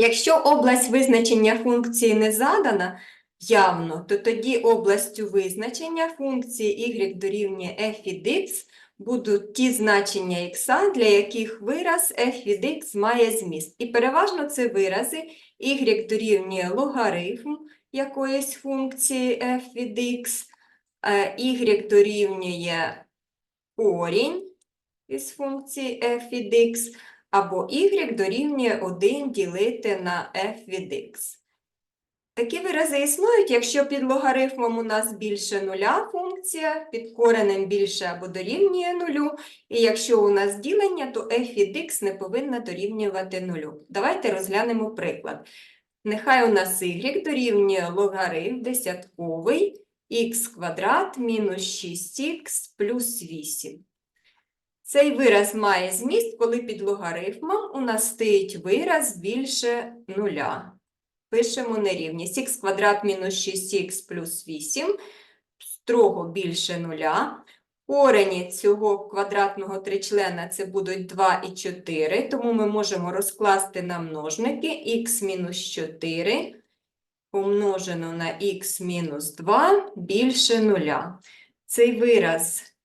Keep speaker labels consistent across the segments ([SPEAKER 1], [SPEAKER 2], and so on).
[SPEAKER 1] Якщо область визначення функції не задана явно, то тоді областю визначення функції y дорівнює f від x будуть ті значення x, для яких вираз f від x має зміст. І переважно це вирази y дорівнює логарифм якоїсь функції f від x, е, y дорівнює корінь із функції f від x, або y дорівнює 1 ділити на f від x. Такі вирази існують, якщо під логарифмом у нас більше нуля функція, під коренем більше або дорівнює нулю, і якщо у нас ділення, то f від x не повинна дорівнювати нулю. Давайте розглянемо приклад. Нехай у нас y дорівнює логарифм десятковий х квадрат мінус 6х плюс 8. Цей вираз має зміст, коли під логарифмом у нас стоїть вираз більше нуля. Пишемо нерівність х квадрат мінус 6х плюс 8 строго більше нуля. Корені цього квадратного тричлена це будуть 2 і 4, тому ми можемо розкласти на множники х мінус 4 помножено на х мінус 2 більше нуля. Цей вираз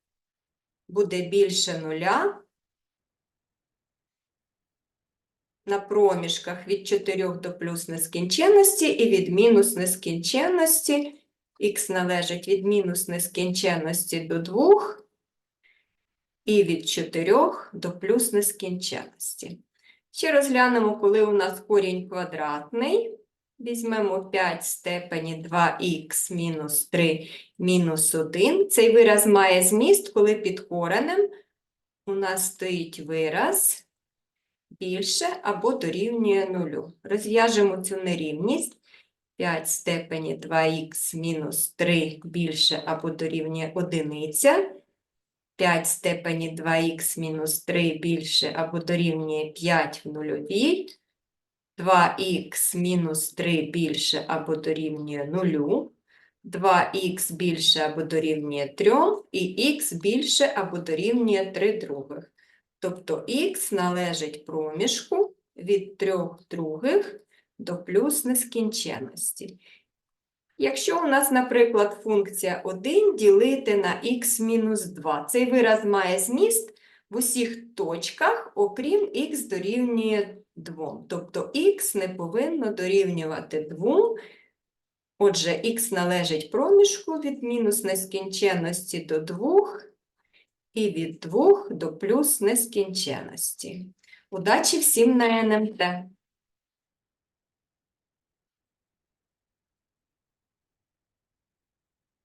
[SPEAKER 1] буде більше нуля на проміжках від 4 до плюс нескінченності і від мінус нескінченності. Х належить від мінус нескінченності до 2 і від 4 до плюс нескінченності. Ще розглянемо, коли у нас корінь квадратний. Візьмемо 5 степені 2х мінус 3 мінус 1. Цей вираз має зміст, коли під коренем у нас стоїть вираз більше або дорівнює нулю. Розв'яжемо цю нерівність. 5 степені 2х мінус 3 більше або дорівнює 1. 5 степені 2х мінус 3 більше або дорівнює 5 в нульовій. 2х мінус 3 більше або дорівнює 0, 2х більше або дорівнює 3 і х більше або дорівнює 3 других. Тобто х належить проміжку від 3 других до плюс нескінченності. Якщо у нас, наприклад, функція 1 ділити на х мінус 2, цей вираз має зміст в усіх точках, окрім х дорівнює 2. Тобто х не повинно дорівнювати 2. Отже, х належить проміжку від мінус нескінченності до 2 і від 2 до плюс нескінченності. Удачі всім на НМТ!